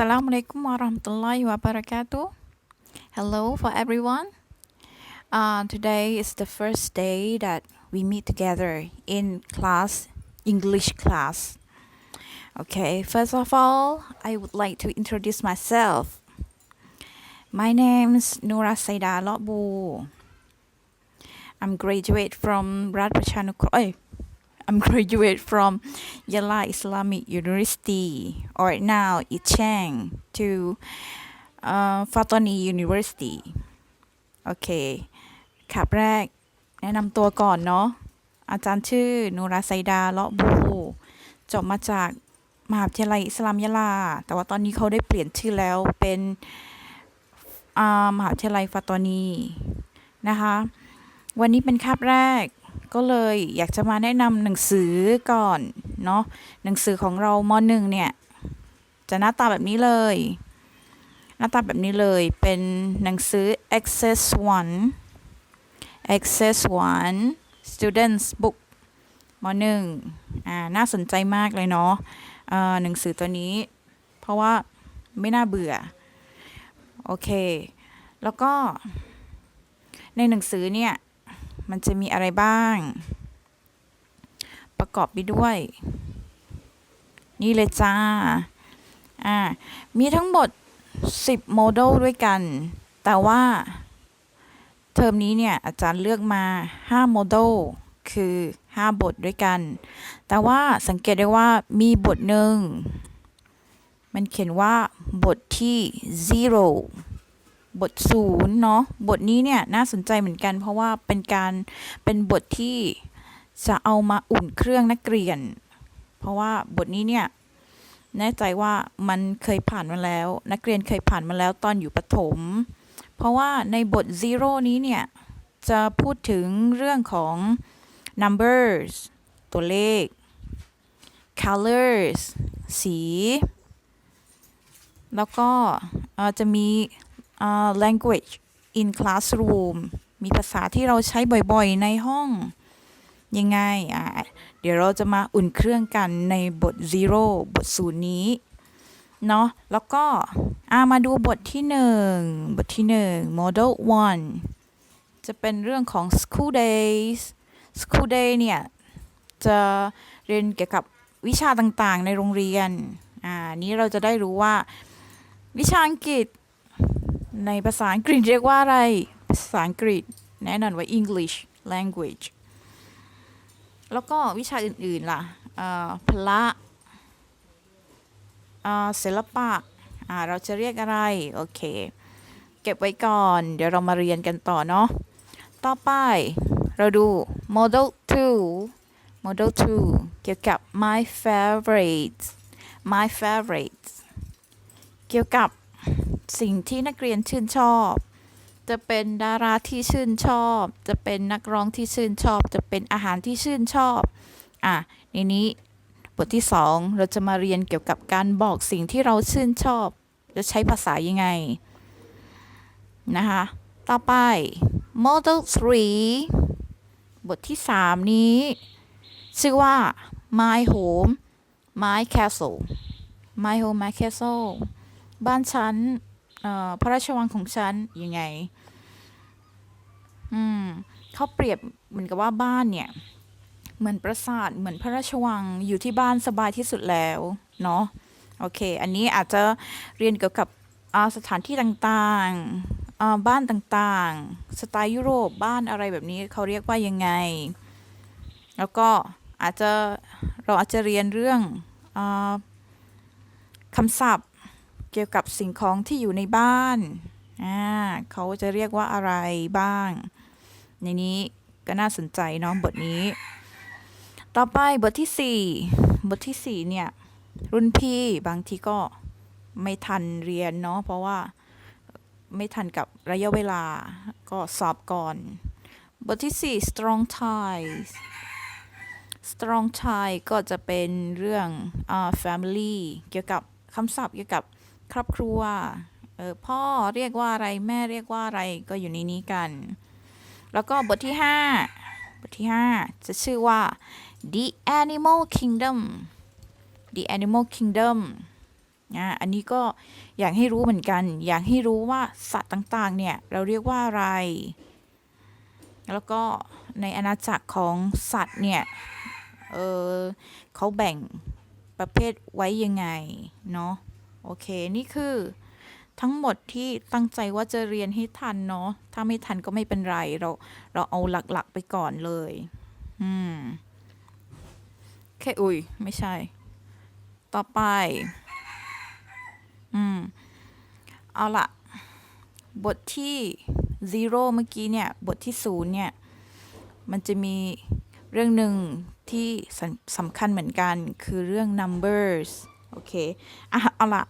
Assalamualaikum warahmatullahi wabarakatuh. Hello for everyone. Uh, today is the first day that we meet together in class, English class. Okay, first of all, I would like to introduce myself. My name is Nura Saida Lotbu. I'm graduate from Rat Prachanukroy. I'm graduate from Yala Islamic University or now Ichang to uh, Fatani University โอเคครับแรก แนะนำตัวก่อนเนาะ อาจารย์ชื่อนูราไซดาเลาะบู จบมาจากมหาวิทยาลัยอิสลามยะลา แต่ว่าตอนนี้เขาได้เปลี่ยนชื่อแล้วเป็นมหาวิทยาลัยฟาตอนีนะคะ วันนี้เป็นคาบแรก ก็เลยอยากจะมาแนะนำหนังสือก่อนเนาะหนังสือของเรามหนึ่งเนี่ยจะหน้าตาแบบนี้เลย หน้าตาแบบนี้เลยเป็นหนังสือ Access 1 Access 1 Students Book มหนึ่งอ่าน่าสนใจมากเลยเนาะหนังสือตัวนี้ เพราะว่าไม่น่าเบื่อ โอเค แล้วก็ในหนังสือเนี่ย มันจะมีอะไรบ้าง ประกอบไปด้วย นี่เลยจ้า อ่า มีทั้งหมด 10 โมดูลด้วยกัน แต่ว่าเทอมนี้เนี่ย อาจารย์เลือกมา 5 โมดูลคือ 5 บทด้วยกัน แต่ว่าสังเกตได้ว่ามีบทหนึ่ง มันเขียนว่าบทที่ zero บทศูนย์เนาะบทนี้เนี่ยน่าสนใจเหมือนกัน เพราะว่าเป็นการเป็นบทที่จะเอามาอุ่นเครื่องนักเรียน เพราะว่าบทนี้เนี่ยแน่ใจว่ามันเคยผ่านมาแล้ว นักเรียนเคยผ่านมาแล้วตอนอยู่ประถม เพราะว่าในบท zero นี้เนี่ยจะพูดถึงเรื่องของ numbers ตัวเลข colors สี แล้วก็จะมี language in classroom มีภาษาที่เราใช้บ่อยๆ ในห้อง ยังไงอะเดี๋ยวเราจะมาอุ่นเครื่องกันในบท zero บทศูนย์นี้ เนาะแล้วก็อามาดูบทที่หนึ่งบทที่หนึ่ง model one จะเป็นเรื่องของ school days school day เนี่ย จะเรียนเกี่ยวกับวิชาต่างๆ ในโรงเรียน อ่า นี้เราจะได้รู้ว่า วิชาอังกฤษ ในภาษาอังกฤษเรียกว่าอะไร ภาษาอังกฤษแน่นอนว่า English language แล้วก็วิชาอื่น ๆ ล่ะพละเอ่อศิลปะอ่าเราจะเรียกอะไร โอเค เก็บไว้ก่อน เดี๋ยวเรามาเรียนกันต่อเนาะ ต่อไปเราดู model 2 model 2 เกี่ยวกับ my favorite my favorite เกี่ยวกับ สิ่งที่นักเรียนชื่นชอบ จะเป็นดาราที่ชื่นชอบ จะเป็นนักร้องที่ชื่นชอบ จะเป็นอาหารที่ชื่นชอบ อะในนี้บทที่สองเราจะมาเรียนเกี่ยวกับการบอกสิ่งที่เราชื่นชอบ จะใช้ภาษายังไง นะคะ ต่อไป model 3 บทที่สามนี้ ชื่อว่า my home my castle my home my castle บ้านฉัน พระราชวังของฉันยังไง อืมเขาเปรียบเหมือนกับว่าบ้านเนี่ย เหมือนปราสาทเหมือนพระราชวังอยู่ที่บ้านสบายที่สุดแล้ว เนาะโอเค อันนี้อาจจะเรียนเกี่ยวกับสถานที่ต่างๆ บ้านต่างๆ สไตล์ยุโรปบ้านอะไรแบบนี้เขาเรียกว่ายังไง แล้วก็อาจจะเราอาจจะเรียนเรื่องอคำศัพท์ เกี่ยวกับสิ่งของที่อยู่ในบ้านอ่าเขาจะเรียกว่าอะไรบ้าง ในนี้ก็น่าสนใจเนาะบทนี้ ต่อไปบทที่ 4 บทที่ 4 เนี่ย รุ่นพี่บางทีก็ไม่ทันเรียนเนาะเพราะว่าไม่ทันกับระยะเวลาก็สอบก่อน บทที่ 4 strong ties strong tie ก็จะเป็นเรื่องอ่า family เกี่ยวกับคำศัพท์เกี่ยวกับ ครอบครัวเออพ่อเรียกว่าอะไรแม่เรียกว่าอะไรก็อยู่ในนี้กัน แล้วก็บทที่ 5 บทที่ 5 จะชื่อว่า the animal kingdom the animal kingdom อ่าอันนี้ก็อยากให้รู้เหมือนกัน อยากให้รู้ว่าสัตว์ต่างๆ เนี่ย เราเรียกว่าอะไร แล้วก็ในอาณาจักรของสัตว์เนี่ย เออเขาแบ่งประเภทไว้ยังไง เนาะ โอเค นี่คือทั้งหมดที่ตั้งใจว่าจะเรียนให้ทันเนาะ ถ้าไม่ทันก็ไม่เป็นไร เรา เราเอาหลักๆไปก่อนเลย อืมแค่อุ้ย ไม่ใช่ ต่อไป อืม เอาละบทที่ zero เมื่อกี้เนี่ย บทที่ศูนย์เนี่ย มันจะมีเรื่องหนึ่งที่สำสำคัญเหมือนกันคือเรื่อง numbers โอเคอะเอาละ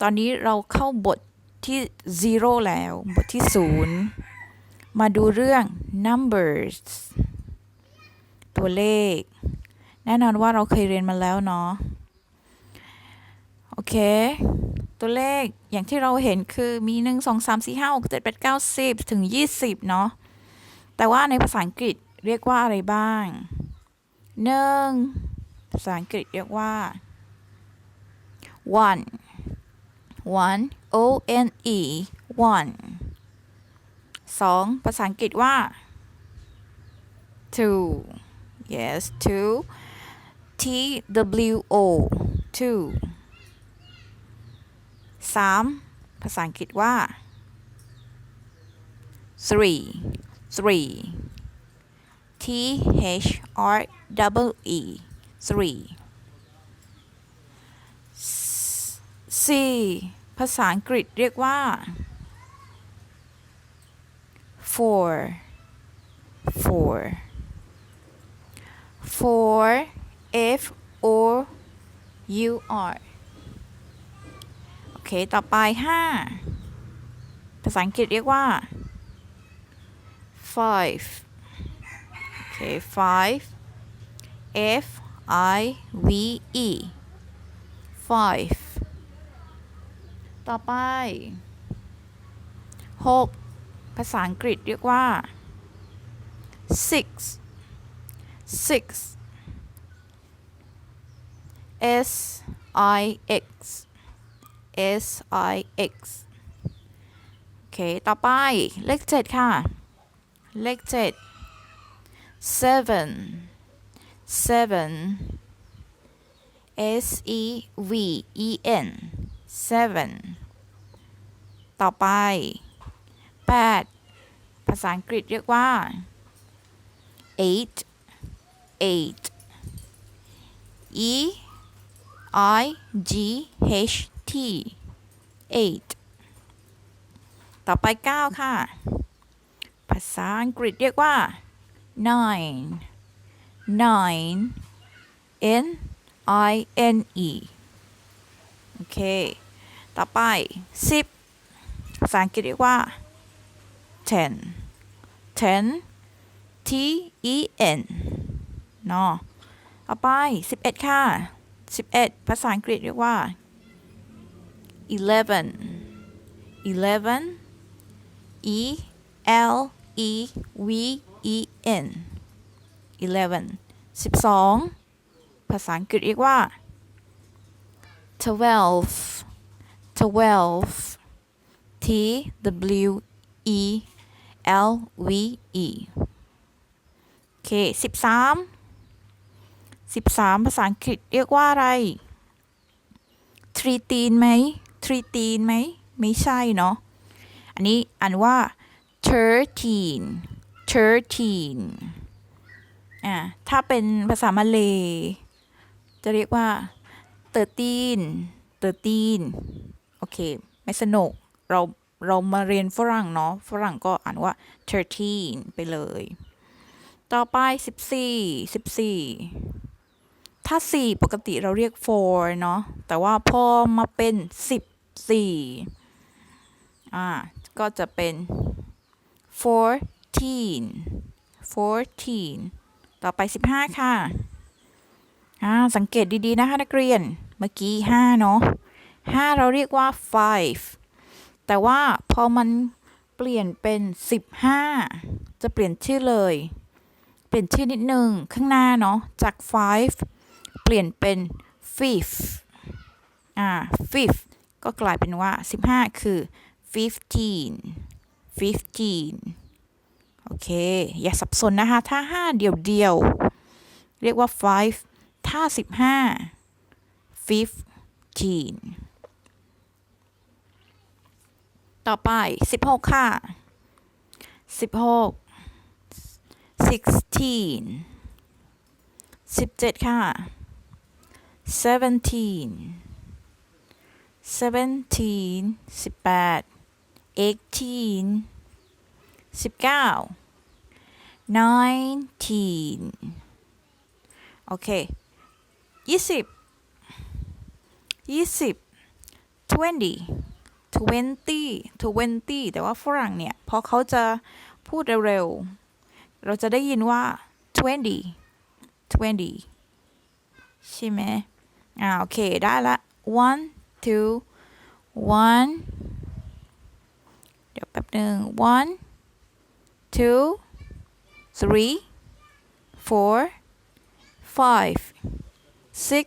ตอนนี้เราเข้าบทที่ zero แล้ว บทที่ศูนย์มาดูเรื่อง numbers ตัวเลข แน่นอนว่าเราเคยเรียนมาแล้วเนาะ โอเค ตัวเลขอย่างที่เราเห็นคือมี 1 2 3 4 5 6 7 8 9 10 ถึง 20 เนาะ แต่ว่าในภาษาอังกฤษเรียกว่าอะไรบ้าง 1. ภาษาอังกฤษเรียกว่า one one o n e one 2. ภาษาอังกฤษว่า two yes two t w o two สามภาษาอังกฤษว่า three three t h r E e three สี่ภาษาอังกฤษเรียกว่า four four four f o u r โอเค ต่อไป 5 ภาษาอังกฤษเรียกว่า five โอเค five f i v e five ต่อไป 6 ภาษาอังกฤษเรียกว่า six six s i x S I X โอเค ต่อไป เลขเจ็ดค่ะ เลขเจ็ด seven seven S E V E N seven ต่อไปแปดภาษาอังกฤษเรียกว่า eight eight E I G H T eight ต่อไป 9 ค่ะ ภาษาอังกฤษเรียกว่า nine nine n i n e โอเค ต่อไป 10 ภาษาอังกฤษเรียกว่า ten ten t e n เนาะต่อไป 11 ค่ะ 11 ภาษาอังกฤษเรียกว่า eleven eleven e l e v e n eleven สิบสองภาษาอังกฤษเรียกว่า twelve twelve t w e l v e โอเคสิบสามสิบสามภาษาอังกฤษเรียกว่าอะไรทรีตีนไหมทรีตีนไหม ไม่ใช่เนาะ อันนี้อ่านว่า thirteen thirteen อ่าถ้าเป็นภาษามาเลยจะเรียกว่า thirteen thirteen โอเค ไม่สนุก เรา เรามาเรียนฝรั่งเนาะ ฝรั่งก็อ่านว่า thirteen ไปเลย ต่อไปสิบสี่สิบสี่ถ้าสี่ปกติเราเรียก four เนาะ แต่ว่าพอมาเป็นสิบสี่อ่า ก็จะเป็น fourteen fourteen ต่อไปสิบห้าค่ะ อ่า สังเกตดี ๆ นะคะ นักเรียน มื่อกี้ห้าเนาะห้าเราเรียกว่า five แต่ว่าพอมันเปลี่ยนเป็นสิบห้าจะเปลี่ยนชื่อเลย เปลี่ยนชื่อนิดนึงข้างหน้าเนาะจาก five เปลี่ยนเป็น fifth อ่า fifth ก็กลายเป็นว่า 15 คือ fifteen fifteen โอเค อย่าสับสนนะคะ ถ้า 5 เดียวเดียว เรียกว่า five ถ้า 15 fifteen ต่อไป 16 ค่ะ 16 sixteen 17 ค่ะ seventeen seventeen 18 eighteen 19 nineteen โอเค 20 ยี่สิบ20 20 20 แต่ว่าฝรั่งเนี่ยพอเขาจะพูดเร็วๆ เราจะได้ยินว่า 20 20 ใช่ไหมอ่าโอเค ได้ละ one two one เดี๋ยวแป๊บหนึ่ง one two three four five six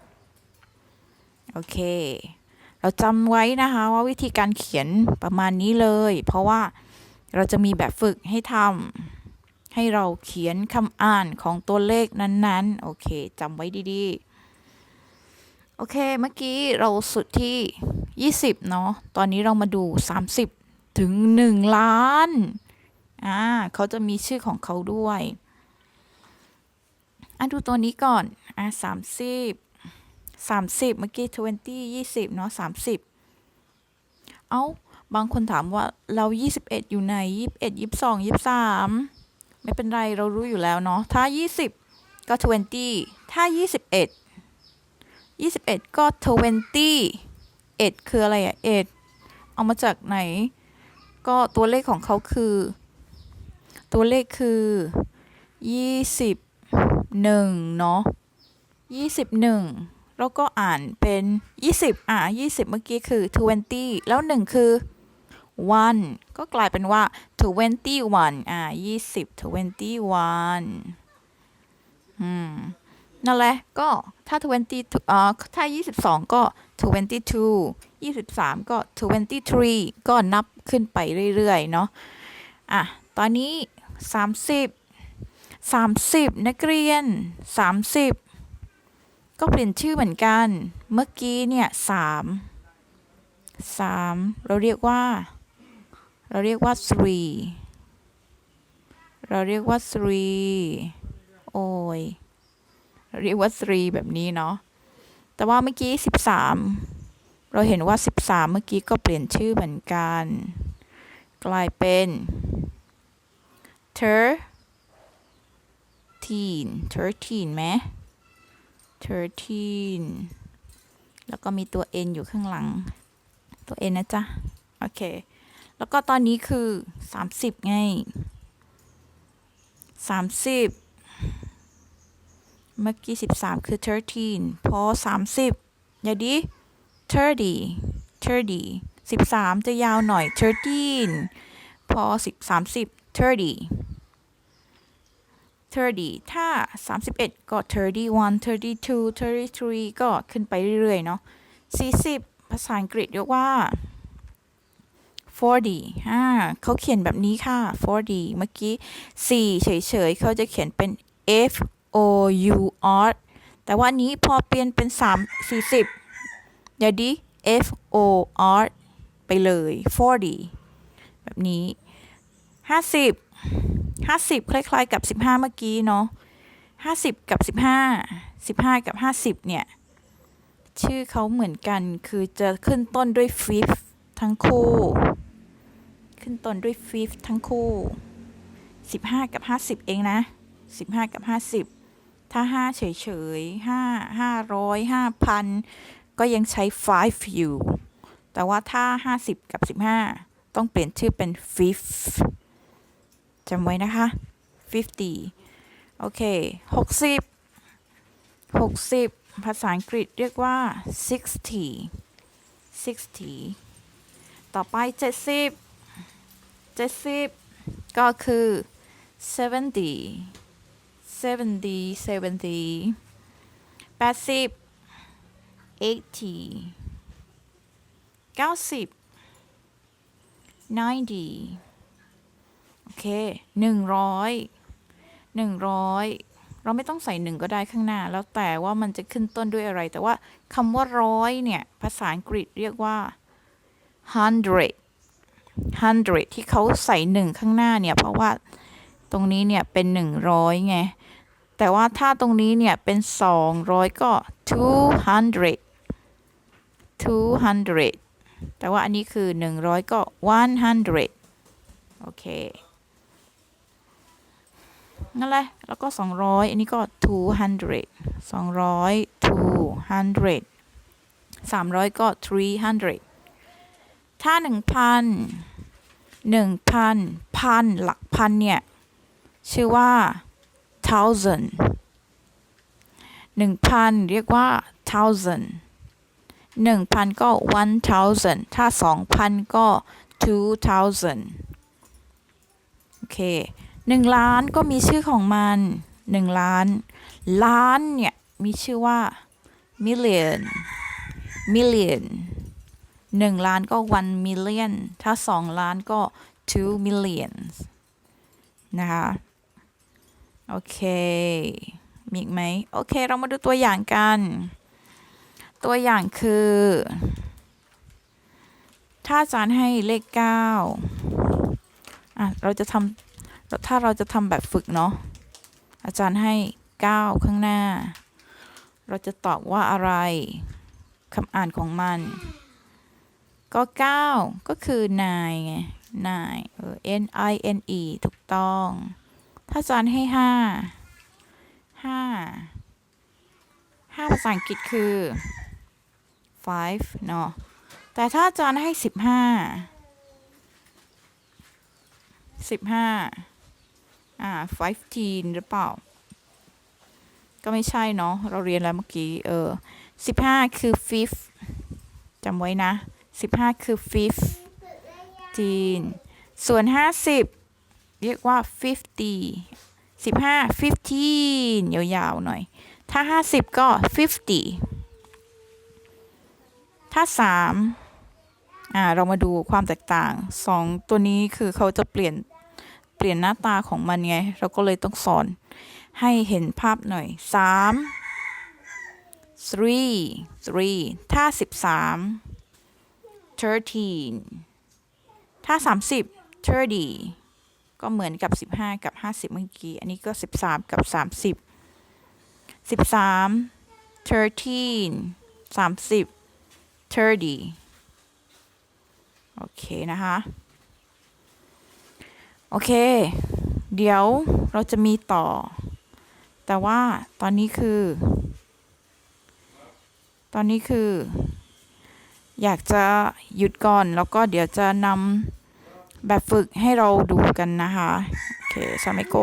โอเค เราจำไว้นะคะว่าวิธีการเขียนประมาณนี้เลย เพราะว่าเราจะมีแบบฝึกให้ทำให้เราเขียนคำอ่านของตัวเลขนั้นๆ โอเคจำไว้ดีๆ โอเค เมื่อกี้เราสุดที่ 20 เนาะ ตอนนี้เรามาดู 30 ถึง 1 ล้าน อ่าเขาจะมีชื่อของเขาด้วย อะดูตัวนี้ก่อน อะ30 30 เมื่อกี้ 20 20 เนาะ30 เอา้า บางคนถามว่าเรา 21 อยู่ไหน 21 22 23 ไม่เป็นไรเรารู้อยู่แล้วเนาะ ถ้า 20 ก็ 20 ถ้า 21 21 ก็ 20 1 คืออะไรอะ1เอามาจากไหน ก็ตัวเลขของเขาคือ ตัวเลขคือ21เนาะ21 แล้วก็อ่านเป็น 20 อะ 20 เมื่อกี้คือ 20 แล้ว 1 คือ 1 ก็กลายเป็นว่า 21 อะ 20 21อืมนั่นแหละ ก็ถ้า 20เอ่อถ้า 22 ก็ 22 23 ก็ 23 ก็นับขึ้นไปเรื่อย ๆ เนาะอะ ตอนนี้ 30 30 นักเรียน 30 ก็เปลี่ยนชื่อเหมือนกัน เมื่อกี้เนี่ย3 3เราเรียกว่า เราเรียกว่า3เราเรียกว่า3โอ้ยเราเรียกว่า3แบบนี้เนาะ แต่ว่าเมื่อกี้13เราเห็นว่า13เมื่อกี้ก็เปลี่ยนชื่อเหมือนกัน กลายเป็น13 13ไหม 13แล้วก็มีตัว n อยู่ข้างหลัง ตัว n นะจ๊ะ โอเค แล้วก็ตอนนี้คือ 30 ไง 30 เมื่อกี้ 13 คือ 13 พอ 30 อย่าดิ30 30 13 จะยาวหน่อย 13 พอ 10 30 30 30 ถ้า 31 ก็ 31 32 33 ก็ขึ้นไปเรื่อยๆ เนาะ40 ภาษาอังกฤษเรียกว่า 40อ่าเขาเขียนแบบนี้ค่ะ 40 เมื่อกี้ 4 เฉยๆ เขาจะเขียนเป็น F O U R แต่ว่านี้พอเปลี่ยนเป็น 3 40 เดี๋ยวดิ F O R ไปเลย 40 แบบนี้ 50 50 คล้ายๆกับ 15 เมื่อกี้เนาะ50 กับ 15 15 กับ 50 เนี่ย ชื่อเขาเหมือนกันคือจะขึ้นต้นด้วย fifth ทั้งคู่ ขึ้นต้นด้วย fifth ทั้งคู่ 15 กับ 50 เองนะ 15 กับ 50 ถ้า 5 เฉยๆ 5 500 5,000 ก็ยังใช้ five อยู่ แต่ว่าถ้า 50 กับ 15 ต้องเปลี่ยนชื่อเป็น fifth จำไว้นะคะ 50 โอเค 60 60 ภาษาอังกฤษเรียกว่า 60 60 ต่อไป 70 70 ก็คือ 70 70 70 80 80 90 90 อเค100 100เราไม่ต้องใส่หนึ่งก็ได้ข้างหน้า แล้วแต่ว่ามันจะขึ้นต้นด้วยอะไร แต่ว่าคำว่าร้อยเนี่ย ภาษาอังกฤษเรียกว่า hundred hundred ที่เขาใส่หนึ่งข้างหน้าเนี่ย เพราะว่าตรงนี้เนี่ยเป็น100ไง แต่ว่าถ้าตรงนี้เนี่ยเป็น200ก็200 200แต่ว่าอันนี้คือ100ก็100โอเค นั่นแหละ แล้วก็ 200 อันนี้ก็ 200 200 200 300 ก็ 300 ถ้า 1,000 1,000 พัน หลักพันเนี่ย ชื่อว่า thousand 1,000 เรียกว่า thousand 1,000 ก็ one thousand ถ้า 2,000 ก็ two thousand โอเค 1 ล้านก็มีชื่อของมัน 1 ล้าน ล้านเนี่ยมีชื่อว่า million million 1 ล้านก็ one million ถ้า 2 ล้านก็ two millions นะคะ โอเค มีอีกไหม โอเค เรามาดูตัวอย่างกัน ตัวอย่างคือ ถ้าอาจารย์ให้เลข 9 อะ เราจะทำ ถ้าเราจะทำแบบฝึกเนาะอาจารย์ให้9ข้างหน้า เราจะตอบว่าอะไรคำอ่านของมัน ก็9ก็คือ nine ไง nine เออ n i n e ถูกต้อง ถ้าอาจารย์ให้ห้าห้าห้าภาษาอังกฤษคือ five เนาะแต่ถ้าอาจารย์ให้สิบห้าสิบห้า อ่า fifteen หรือเปล่า ก็ไม่ใช่เนาะ เราเรียนแล้วเมื่อกี้ เออสิบห้าคือ fifth จำไว้นะสิบห้าคือ fifteen ส่วนห้าสิบเรียกว่า fifty สิบห้า fifteen ยาวๆ หน่อย ถ้าห้าสิบก็ fifty ถ้าสามอ่า เรามาดูความแตกต่างสองตัวนี้คือเขาจะเปลี่ยน ปลี่ยนหน้าตาของมันไง เราก็เลยต้องสอนให้เห็นภาพหน่อยสาม three three ถ้าสิบสาม thirteen ถ้าสามสิบ thirty ก็เหมือนกับ 15 กับ 50 เมื่อกี้ อันนี้ก็ 13 กับ 30 13 13 30 30โอเคนะคะ โอเค เดี๋ยวเราจะมีต่อ แต่ว่าตอนนี้คือ ตอนนี้คือ อยากจะหยุดก่อน แล้วก็เดี๋ยวจะนำแบบฝึกให้เราดูกันนะคะ โอเคสมัยโก